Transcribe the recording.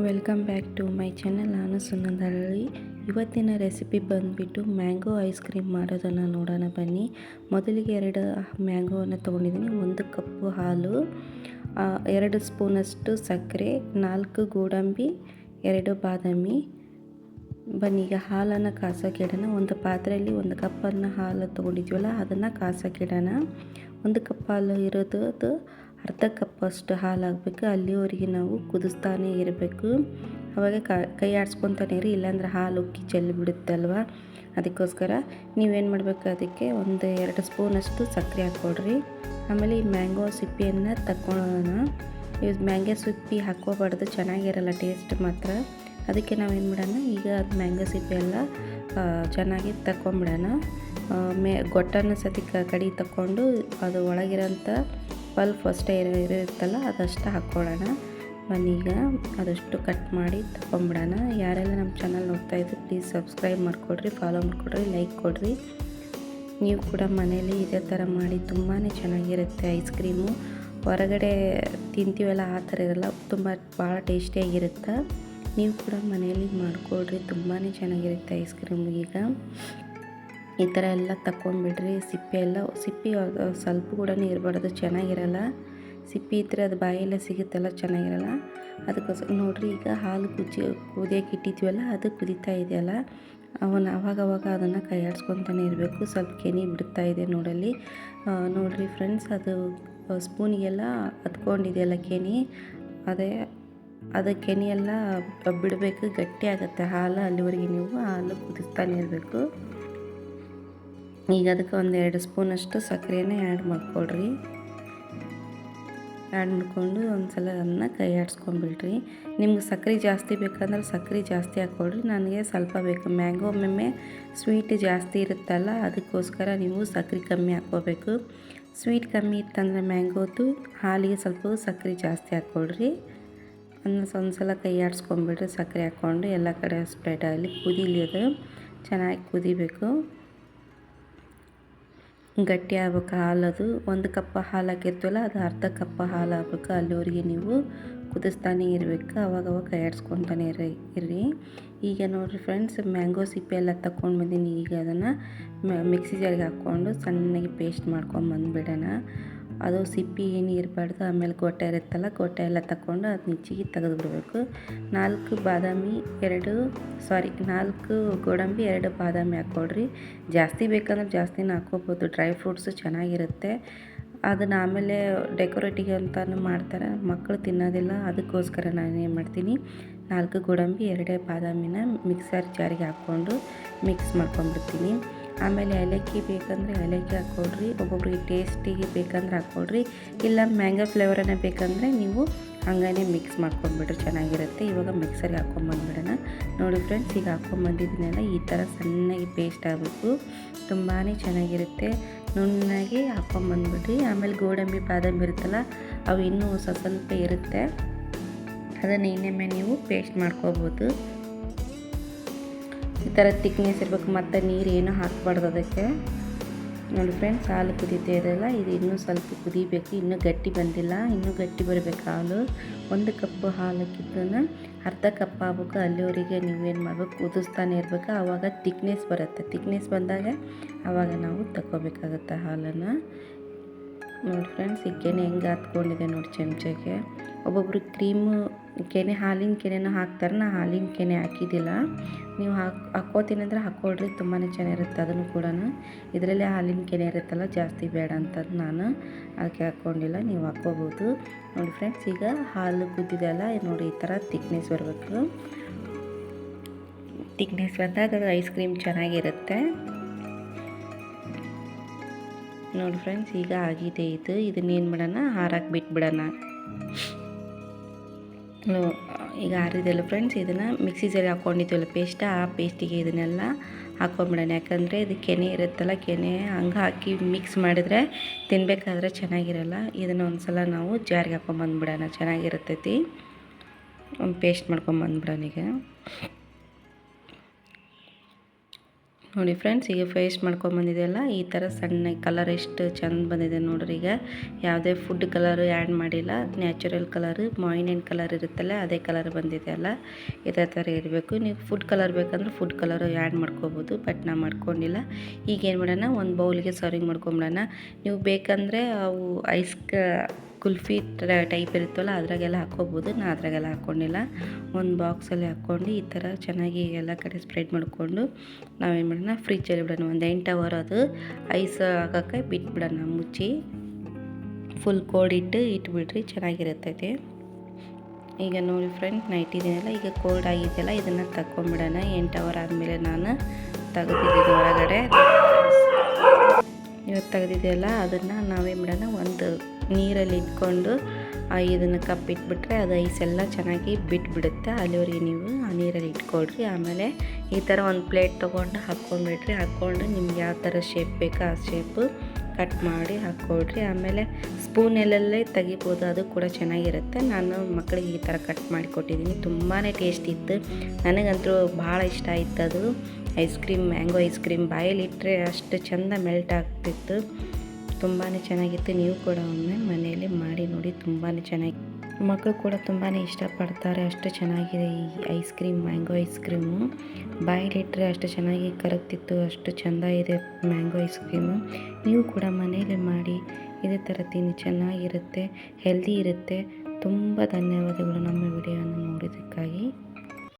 Welcome back to my channel ನಾನು ಸುನ್ನಂದರಳ್ಳಿ ಇವತ್ತಿನ ರೆಸಿಪಿ ಬಂದುಬಿಟ್ಟು ಮ್ಯಾಂಗೋ ಐಸ್ ಕ್ರೀಮ್ ಮಾಡೋದನ್ನು ನೋಡೋಣ ಬನ್ನಿ. ಮೊದಲಿಗೆ ಎರಡು ಮ್ಯಾಂಗೋವನ್ನು ತೊಗೊಂಡಿದ್ದೀನಿ, ಒಂದು ಕಪ್ಪು ಹಾಲು ಎರಡು ಸ್ಪೂನಷ್ಟು ಸಕ್ಕರೆ, ನಾಲ್ಕು ಗೋಡಂಬಿ, ಎರಡು ಬಾದಾಮಿ. ಬನ್ನಿ, ಈಗ ಹಾಲನ್ನು ಕಾಸೋಕ್ಕಿಡೋಣ ಒಂದು ಪಾತ್ರೆಯಲ್ಲಿ ಒಂದು ಕಪ್ಪನ್ನು ಹಾಲು ತೊಗೊಂಡಿದ್ವಲ್ಲ ಅದನ್ನು ಕಾಸೋಕ್ಕಿಡೋಣ ಒಂದು ಕಪ್ ಹಾಲು ಇರೋದು ಅರ್ಧ ಕಪ್ಪಷ್ಟು ಹಾಲು ಹಾಕಬೇಕು ಅಲ್ಲಿವರೆಗೆ ನಾವು ಕುದಿಸ್ತಾನೆ ಇರಬೇಕು. ಅವಾಗ ಕೈ ಆಡಿಸ್ಕೊತಾನೆ ಇರಿ, ಇಲ್ಲಾಂದ್ರೆ ಹಾಲು ಉಕ್ಕಿ ಚೆಲ್ಲಿಬಿಡುತ್ತಲ್ವ? ಅದಕ್ಕೋಸ್ಕರ ನೀವೇನು ಮಾಡಬೇಕು ಅದಕ್ಕೆ ಒಂದು ಎರಡು ಸ್ಪೂನಷ್ಟು ಸಕ್ಕರೆ ಹಾಕ್ಕೊಡ್ರಿ ಆಮೇಲೆ ಈ ಮ್ಯಾಂಗೋ ಸಿಪ್ಪಿಯನ್ನು ತಗೊಳ್ಳೋಣ ಇದು ಮ್ಯಾಂಗೋ ಸಿಪ್ಪಿ ಹಾಕ್ಕೋಬಾರ್ದು, ಚೆನ್ನಾಗಿರಲ್ಲ ಟೇಸ್ಟ್ ಮಾತ್ರ. ಅದಕ್ಕೆ ನಾವೇನು ಮಾಡೋಣ, ಈಗ ಅದು ಮ್ಯಾಂಗೋ ಸಿಪ್ಪೆ ಎಲ್ಲ ಚೆನ್ನಾಗಿ ತಗೊಂಬಿಡೋಣ ಮೇ, ಗೊಟ್ಟನ್ನು ಸತಿ ಕಡಿ ತಗೊಂಡು ಅದು ಒಳಗಿರೋಂಥ ಪಲ್ಪ್ ಅಷ್ಟೇ ಇರೋ ಇರುತ್ತಲ್ಲ, ಅದಷ್ಟು ಹಾಕ್ಕೊಳ್ಳೋಣ. ಬನ್ನೀಗ ಅದಷ್ಟು ಕಟ್ ಮಾಡಿ ತಗೊಂಬಿಡೋಣ ಯಾರೆಲ್ಲ ನಮ್ಮ ಚಾನಲ್ ನೋಡ್ತಾ ಪ್ಲೀಸ್ ಸಬ್ಸ್ಕ್ರೈಬ್ ಮಾಡಿಕೊಡ್ರಿ ಫಾಲೋ ಮಾಡಿಕೊಡ್ರಿ ಲೈಕ್ ಕೊಡಿರಿ. ನೀವು ಕೂಡ ಮನೇಲಿ ಇದೇ ಥರ ಮಾಡಿ ತುಂಬಾ ಚೆನ್ನಾಗಿರುತ್ತೆ ಐಸ್ ಕ್ರೀಮು ಹೊರಗಡೆ ತಿಂತೀವಲ್ಲ, ಆ ಥರ ಇರಲ್ಲ, ತುಂಬ ಭಾಳ ಟೇಸ್ಟಿಯಾಗಿರುತ್ತೆ ನೀವು ಕೂಡ ಮನೆಯಲ್ಲಿ ಮಾಡಿಕೊಡ್ರಿ ತುಂಬಾ ಚೆನ್ನಾಗಿರುತ್ತೆ ಐಸ್ ಕ್ರೀಮ್ ಈಗ. ಈ ಥರ ಎಲ್ಲ ತಗೊಂಡ್ಬಿಡ್ರಿ ಸಿಪ್ಪೆ ಎಲ್ಲ, ಸಿಪ್ಪೆ ಸ್ವಲ್ಪ ಕೂಡ ಇರಬಾರ್ದು ಚೆನ್ನಾಗಿರಲ್ಲ. ಸಿಪ್ಪೆ ಇದ್ದರೆ ಅದು ಬಾಯೆಲ್ಲ ಸಿಗುತ್ತಲ್ಲ, ಚೆನ್ನಾಗಿರಲ್ಲ. ಅದಕ್ಕೋಸ್ಕರ ನೋಡಿರಿ, ಈಗ ಹಾಲು ಕುದಿ ಕುದಿಯೋಕೆ ಇಟ್ಟಿದ್ವಲ್ಲ, ಅದು ಕುದೀತಾ ಇದೆಯಲ್ಲ ಅವನು ಅವಾಗ ಅವಾಗ ಅದನ್ನು ಕೈಯಾಡ್ಸ್ಕೊತಾನೆ ಇರಬೇಕು. ಸ್ವಲ್ಪ ಕೆನಿ ಬಿಡ್ತಾ ಇದೆ ನೋಡಲ್ಲಿ. ನೋಡಿರಿ ಫ್ರೆಂಡ್ಸ್, ಅದು ಸ್ಪೂನಿಗೆಲ್ಲ ಹತ್ಕೊಂಡಿದೆಯಲ್ಲ ಕೆನಿ. ಅದೇ, ಅದು ಕೆನೆ ಎಲ್ಲ ಬಿಡಬೇಕು, ಗಟ್ಟಿ ಆಗುತ್ತೆ ಹಾಲು, ಅಲ್ಲಿವರೆಗೆ ನೀವು ಹಾಲು ಕುದಿಸ್ತಾನೆ ಇರಬೇಕು. ಈಗ ಅದಕ್ಕೆ ಒಂದು ಎರಡು ಸ್ಪೂನಷ್ಟು ಸಕ್ಕರೆನ ಆ್ಯಡ್ ಮಾಡ್ಕೊಳ್ರಿ. ಆ್ಯಡ್ ಮಾಡಿಕೊಂಡು ಒಂದು ಸಲ ಅದನ್ನ ಕೈ ಆಡಿಸ್ಕೊಂಡ್ಬಿಡ್ರಿ ನಿಮ್ಗೆ ಸಕ್ಕರೆ ಜಾಸ್ತಿ ಬೇಕಂದ್ರೆ ಸಕ್ಕರೆ ಜಾಸ್ತಿ ಹಾಕ್ಕೊಳ್ರಿ. ನನಗೆ ಸ್ವಲ್ಪ ಬೇಕು. ಮ್ಯಾಂಗೋ ಒಮ್ಮೊಮ್ಮೆ ಸ್ವೀಟ್ ಜಾಸ್ತಿ ಇರುತ್ತಲ್ಲ, ಅದಕ್ಕೋಸ್ಕರ ನೀವು ಸಕ್ಕರೆ ಕಮ್ಮಿ ಹಾಕ್ಕೋಬೇಕು ಸ್ವೀಟ್ ಕಮ್ಮಿ ಇತ್ತಂದರೆ ಮ್ಯಾಂಗೋದು ಹಾಲಿಗೆ ಸ್ವಲ್ಪ ಸಕ್ಕರೆ ಜಾಸ್ತಿ ಹಾಕ್ಕೊಡ್ರಿ ಅದನ್ನ ಒಂದು ಸಲ ಕೈ ಆಡಿಸ್ಕೊಂಡ್ಬಿಡ್ರಿ ಸಕ್ಕರೆ ಹಾಕ್ಕೊಂಡು. ಎಲ್ಲ ಕಡೆ ಸ್ಪ್ರೆಡ್ ಆಗಲಿ ಕುದೀಲಿ ಅದು ಚೆನ್ನಾಗಿ ಕುದಿಬೇಕು. ಗಟ್ಟಿ ಆಗ್ಬೇಕು ಹಾಲದು ಒಂದು ಕಪ್ಪ ಹಾಲು ಹಾಕಿರ್ತೀವಲ್ಲ, ಅದು ಅರ್ಧ ಕಪ್ಪ ಹಾಲು ಹಾಕ್ಬೇಕು ಅಲ್ಲಿವರೆಗೆ ನೀವು ಕುದಿಸ್ತಾನೆ ಇರಬೇಕು. ಅವಾಗ ಅವಾಗ ಕೈ ಇರ ಇರಿ ಇರ್ರಿ. ಈಗ ನೋಡಿರಿ ಫ್ರೆಂಡ್ಸ್ ಮ್ಯಾಂಗೋ ಸಿಪ್ಪೆ ಎಲ್ಲ ತಗೊಂಡು ಬಂದೀನಿ. ಈಗ ಅದನ್ನು ಮಿಕ್ಸಿ ಜಾರಿಗೆ ಹಾಕ್ಕೊಂಡು ಸಣ್ಣಗೆ ಪೇಸ್ಟ್ ಮಾಡ್ಕೊಂಡು ಬಂದುಬಿಡೋಣ ಅದು ಸಿಪ್ಪಿ ಏನು ಇರಬಾರ್ದು, ಆಮೇಲೆ ಕೋಟೆ ಇರುತ್ತಲ್ಲ ಕೋಟೆ ಎಲ್ಲ ತಗೊಂಡು ಅದು ನಿಚ್ಚಿಗೆ ತೆಗೆದು ಬಿಡಬೇಕು ನಾಲ್ಕು ಬಾದಾಮಿ, ಎರಡು ಸಾರಿ ನಾಲ್ಕು ಗೋಡಂಬಿ, ಎರಡು ಬಾದಾಮಿ ಹಾಕ್ಕೊಡ್ರಿ ಜಾಸ್ತಿ ಬೇಕಂದ್ರೆ ಜಾಸ್ತಿನ ಹಾಕ್ಕೋಬೋದು. ಡ್ರೈ ಫ್ರೂಟ್ಸು ಚೆನ್ನಾಗಿರುತ್ತೆ. ಅದನ್ನು ಆಮೇಲೆ ಡೆಕೋರೇಟಿಗೆ ಅಂತಲೂ ಮಾಡ್ತಾರೆ. ಮಕ್ಕಳು ತಿನ್ನೋದಿಲ್ಲ, ಅದಕ್ಕೋಸ್ಕರ ನಾನು ಏನು ಮಾಡ್ತೀನಿ, ನಾಲ್ಕು ಗೋಡಂಬಿ, ಎರಡೇ ಬಾದಾಮಿನ ಮಿಕ್ಸರ್ ಜಾರಿಗೆ ಹಾಕ್ಕೊಂಡು ಮಿಕ್ಸ್ ಮಾಡ್ಕೊಂಡ್ಬಿಡ್ತೀನಿ. ಆಮೇಲೆ ಏಲಕ್ಕಿ ಬೇಕಂದರೆ ಏಲಕ್ಕಿ ಹಾಕ್ಕೊಳ್ರಿ, ಒಬ್ಬೊಬ್ರಿಗೆ ಟೇಸ್ಟಿಗೆ ಬೇಕಂದ್ರೆ ಹಾಕ್ಕೊಳ್ರಿ. ಇಲ್ಲ ಮ್ಯಾಂಗೋ ಫ್ಲೇವರನ್ನೇ ಬೇಕಂದರೆ ನೀವು ಹಂಗೇ ಮಿಕ್ಸ್ ಮಾಡ್ಕೊಂಡ್ಬಿಟ್ರೆ ಚೆನ್ನಾಗಿರುತ್ತೆ. ಇವಾಗ ಮಿಕ್ಸರ್ಗೆ ಹಾಕ್ಕೊಂಬಂದ್ಬಿಡೋಣ ನೋಡಿ ಫ್ರೆಂಡ್ಸ್ ಈಗ ಹಾಕ್ಕೊಂಬಂದಿದ್ದೀನಲ್ಲ ಈ ಥರ ಸಣ್ಣಗೆ ಪೇಸ್ಟ್ ಆಗಬೇಕು ತುಂಬಾ ಚೆನ್ನಾಗಿರುತ್ತೆ. ನುಣ್ಣಗೆ ಹಾಕ್ಕೊಂಬಂದ್ಬಿಡ್ರಿ ಆಮೇಲೆ ಗೋಡಂಬಿ, ಬಾದಾಮಿ ಇರುತ್ತಲ್ಲ, ಅವು ಇನ್ನೂ ಸ್ವಲ್ಪ ಸ್ವಲ್ಪ ಇರುತ್ತೆ. ಅದನ್ನು ಇನ್ನೊಮ್ಮೆ ನೀವು ಪೇಸ್ಟ್ ಮಾಡ್ಕೋಬೋದು. ಈ ಥರ ತಿಕ್ನೆಸ್ ಇರಬೇಕು, ಮತ್ತು ನೀರು ಏನೂ ಹಾಕಬಾರ್ದು ಅದಕ್ಕೆ. ನೋಡಿ ಫ್ರೆಂಡ್ಸ್ ಹಾಲು ಕುದೀತಾ ಇರಲ್ಲ ಇದು ಇನ್ನೂ ಸ್ವಲ್ಪ ಕುದಿಬೇಕು, ಇನ್ನೂ ಗಟ್ಟಿ ಬಂದಿಲ್ಲ, ಇನ್ನೂ ಗಟ್ಟಿ ಬರಬೇಕು ಹಾಲು. ಒಂದು ಕಪ್ ಹಾಲು ಹಾಕಿದ್ದನ್ನು ಅರ್ಧ ಕಪ್ ಆಗ್ಬೇಕು, ಅಲ್ಲಿವರೆಗೆ ನೀವೇನು ಮಾಡಬೇಕು, ಕುದಿಸ್ತಾನೆ ಇರಬೇಕು, ಆವಾಗ ತಿಕ್ನೆಸ್ ಬರುತ್ತೆ. ತಿಕ್ನೆಸ್ ಬಂದಾಗ ಆವಾಗ ನಾವು ತಗೋಬೇಕಾಗುತ್ತೆ ಹಾಲನ್ನು. ನೋಡಿ ಫ್ರೆಂಡ್ಸ್ ಈಗೇನೆ ಹೆಂಗೆ ಹತ್ಕೊಂಡಿದೆ ನೋಡಿ ಚಮಚಕ್ಕೆ ಒಬ್ಬೊಬ್ರು ಕ್ರೀಮು ಕೆನೆ, ಹಾಲಿನ ಕೆನೆನ ಹಾಕ್ತಾರೆ. ನಾ ಹಾಲಿನ ಕೆನೆ ಹಾಕಿದ್ದಿಲ್ಲ. ನೀವು ಹಾಕ್, ಹಾಕ್ಕೋತೀನಿ ಅಂದರೆ ಹಾಕ್ಕೊಳ್ರಿ. ತುಂಬಾ ಚೆನ್ನಾಗಿರುತ್ತೆ ಅದನ್ನು ಕೂಡ ಇದರಲ್ಲೇ ಹಾಲಿನ ಕೆನೆ ಇರುತ್ತಲ್ಲ, ಜಾಸ್ತಿ ಬೇಡ ಅಂತಂದು ನಾನು. ಅದಕ್ಕೆ ಹಾಕ್ಕೊಂಡಿಲ್ಲ. ನೀವು ಹಾಕ್ಕೋಬೋದು. ನೋಡಿ ಫ್ರೆಂಡ್ಸ್, ಈಗ ಹಾಲು ಕುದ್ದಿದೆಯಲ್ಲ ನೋಡಿ ಈ ಥರ ತಿಕ್ನೆಸ್ ಬರಬೇಕು. ತಿಕ್ನೆಸ್ ಬಂದಾಗ ಅದು ಐಸ್ ಕ್ರೀಮ್ ಚೆನ್ನಾಗಿರುತ್ತೆ. ನೋಡಿ ಫ್ರೆಂಡ್ಸ್, ಈಗ ಆಗಿದೆ ಇದು. ಇದನ್ನೇನು ಮಾಡೋಣ? ಹಾರಕ್ಕೆ ಬಿಟ್ಬಿಡೋಣ. ಈಗ ಆರಿದೆಲ್ಲ ಫ್ರೆಂಡ್ಸ್ ಇದನ್ನು ಮಿಕ್ಸಿ ಜಾರಿಗೆ ಹಾಕ್ಕೊಂಡಿದ್ದೀವಲ್ಲ ಪೇಸ್ಟ್ ಆ ಪೇಸ್ಟಿಗೆ ಇದನ್ನೆಲ್ಲ ಹಾಕ್ಕೊಂಬಿಡೋಣ ಯಾಕಂದರೆ ಇದು ಕೆನೆ ಇರುತ್ತಲ್ಲ, ಕೆನೆ ಹಂಗೆ ಹಾಕಿ ಮಿಕ್ಸ್ ಮಾಡಿದರೆ ತಿನ್ನಬೇಕಾದ್ರೆ ಚೆನ್ನಾಗಿರಲ್ಲ. ಇದನ್ನು ಒಂದು ಸಲ ನಾವು ಜಾರಿಗೆ ಹಾಕ್ಕೊಂಬಂದ್ಬಿಡೋಣ ಚೆನ್ನಾಗಿರುತ್ತೈತಿ ಒಂದು ಪೇಸ್ಟ್ ಮಾಡ್ಕೊಂಬಂದ್ಬಿಡೋಣ ಈಗ. ನೋಡಿ ಫ್ರೆಂಡ್ಸ್ ಈಗ ಫೇಸ್ಟ್ ಮಾಡ್ಕೊಂಬಂದಿದೆಯಲ್ಲ ಈ ಥರ ಸಣ್ಣ ಕಲರ್ ಎಷ್ಟು ಚೆಂದ ಬಂದಿದೆ ನೋಡ್ರಿ ಈಗ. ಯಾವುದೇ ಫುಡ್ ಕಲರ್ ಆ್ಯಡ್ ಮಾಡಿಲ್ಲ ನ್ಯಾಚುರಲ್ ಕಲರ್ ಮಾಯಿನೆಂಟ್ ಕಲರ್ ಇರುತ್ತಲ್ಲ, ಅದೇ ಕಲರ್ ಬಂದಿದೆ ಅಲ್ಲ. ಇದೇ ಥರ ಇರಬೇಕು. ನೀವು ಫುಡ್ ಕಲರ್ ಬೇಕಂದ್ರೆ ಫುಡ್ ಕಲರು ಆ್ಯಡ್ ಮಾಡ್ಕೋಬೋದು ಬಟ್ ನಾ ಮಾಡ್ಕೊಂಡಿಲ್ಲ. ಈಗ ಏನು ಮಾಡೋಣ, ಒಂದು ಬೌಲ್ಗೆ ಸರ್ವಿಂಗ್ ಮಾಡ್ಕೊಂಬಿಡೋಣ ನೀವು ಬೇಕಂದರೆ ಅವು ಐಸ್ ಕ ಕುಲ್ಫಿ ಟೈಪ್ ಇರುತ್ತಲ್ಲ, ಅದ್ರಾಗೆಲ್ಲ ಹಾಕ್ಕೋಬೋದು. ನಾನು ಅದ್ರಾಗೆಲ್ಲ ಹಾಕ್ಕೊಂಡಿಲ್ಲ. ಒಂದು ಬಾಕ್ಸಲ್ಲಿ ಹಾಕ್ಕೊಂಡು ಈ ಥರ ಚೆನ್ನಾಗಿ ಎಲ್ಲ ಕಡೆ ಸ್ಪ್ರೆಡ್ ಮಾಡಿಕೊಂಡು ನಾವೇನು ಮಾಡೋಣ, ಫ್ರಿಜ್ಜಲ್ಲಿ ಬಿಡೋಣ. ಒಂದು ಎಂಟು ಅವರ್ ಅದು ಐಸ್ ಹಾಕೋಕ್ಕೆ ಬಿಟ್ಬಿಡೋಣ, ಮುಚ್ಚಿ. ಫುಲ್ ಕೋಲ್ಡ್ ಇಟ್ಟು ಇಟ್ಬಿಡ್ರಿ ಚೆನ್ನಾಗಿರುತ್ತೈತೆ ಈಗ ನೋಡಿ ಫ್ರೆಂಡ್, ನೈಟ್ ಇದೆಯಲ್ಲ ಈಗ ಕೋಲ್ಡ್ ಆಗಿದೆಯಲ್ಲ, ಇದನ್ನು ತಗೊಂಬಿಡೋಣ ಎಂಟು ಅವರ್ ಆದಮೇಲೆ ನಾನು ತೆಗೆದಿದ್ದೀನಿ ಹೊರಗಡೆ ಇವತ್ತು ತೆಗೆದಿದೆಯಲ್ಲ, ಅದನ್ನು ನಾವೇನು ಮಾಡೋಣ. ಒಂದು ನೀರಲ್ಲಿ ಇಟ್ಕೊಂಡು ಇದನ್ನು ಕಪ್ಪಿಟ್ಬಿಟ್ರೆ ಅದು ಐಸ್ ಎಲ್ಲ ಚೆನ್ನಾಗಿ ಬಿಟ್ಬಿಡುತ್ತೆ. ಅಲ್ಲಿವರೆಗೆ ನೀವು ಆ ನೀರಲ್ಲಿ ಇಟ್ಕೊಳ್ರಿ. ಆಮೇಲೆ ಈ ಥರ ಒಂದು ಪ್ಲೇಟ್ ತೊಗೊಂಡು ಹಾಕ್ಕೊಂಡ್ಬಿಟ್ರಿ ಹಾಕ್ಕೊಂಡು ನಿಮ್ಗೆ ಯಾವ ಥರ ಶೇಪ್ ಬೇಕೋ ಆ ಶೇಪು ಕಟ್ ಮಾಡಿ ಹಾಕ್ಕೊಳ್ರಿ. ಆಮೇಲೆ ಸ್ಪೂನಲ್ಲೇ ತೆಗಿಬೋದು. ಅದು ಕೂಡ ಚೆನ್ನಾಗಿರುತ್ತೆ. ನಾನು ಮಕ್ಕಳಿಗೆ ಈ ಥರ ಕಟ್ ಮಾಡಿ ಕೊಟ್ಟಿದ್ದೀನಿ. ತುಂಬಾ ಟೇಸ್ಟ್ ಇತ್ತು. ನನಗಂತೂ ಭಾಳ ಇಷ್ಟ ಆಯ್ತು ಅದು ice cream, mango ice cream ಬಾಯಲ್ಲಿಟ್ಟರೆ ಅಷ್ಟು ಚೆಂದ ಮೆಲ್ಟ್ ಆಗ್ತಿತ್ತು. ತುಂಬಾ ಚೆನ್ನಾಗಿತ್ತು. ನೀವು ಕೂಡ ಒಮ್ಮೆ ಮನೆಯಲ್ಲಿ ಮಾಡಿ ನೋಡಿ ತುಂಬಾ ಚೆನ್ನಾಗಿ. ಮಕ್ಕಳು ಕೂಡ ತುಂಬಾ ಇಷ್ಟಪಡ್ತಾರೆ. ಅಷ್ಟು ಚೆನ್ನಾಗಿದೆ ಈ ice cream, mango ice cream. ಬಾಯಲ್ಲಿಟ್ಟರೆ ಅಷ್ಟು ಚೆನ್ನಾಗಿ ಕರಗ್ತಿತ್ತು. ಅಷ್ಟು ಚೆಂದ ಇದೆ ಮ್ಯಾಂಗೋ ಐಸ್ ಕ್ರೀಮು. ನೀವು ಕೂಡ ಮನೆಯಲ್ಲಿ ಮಾಡಿ, ಇದೇ ಥರ ತಿನ್ನಿ. ಚೆನ್ನಾಗಿರುತ್ತೆ, ಹೆಲ್ದಿ ಇರುತ್ತೆ. ತುಂಬ ಧನ್ಯವಾದಗಳು ನಮ್ಮ ವಿಡಿಯೋನ ನೋಡಿದ್ದಕ್ಕಾಗಿ.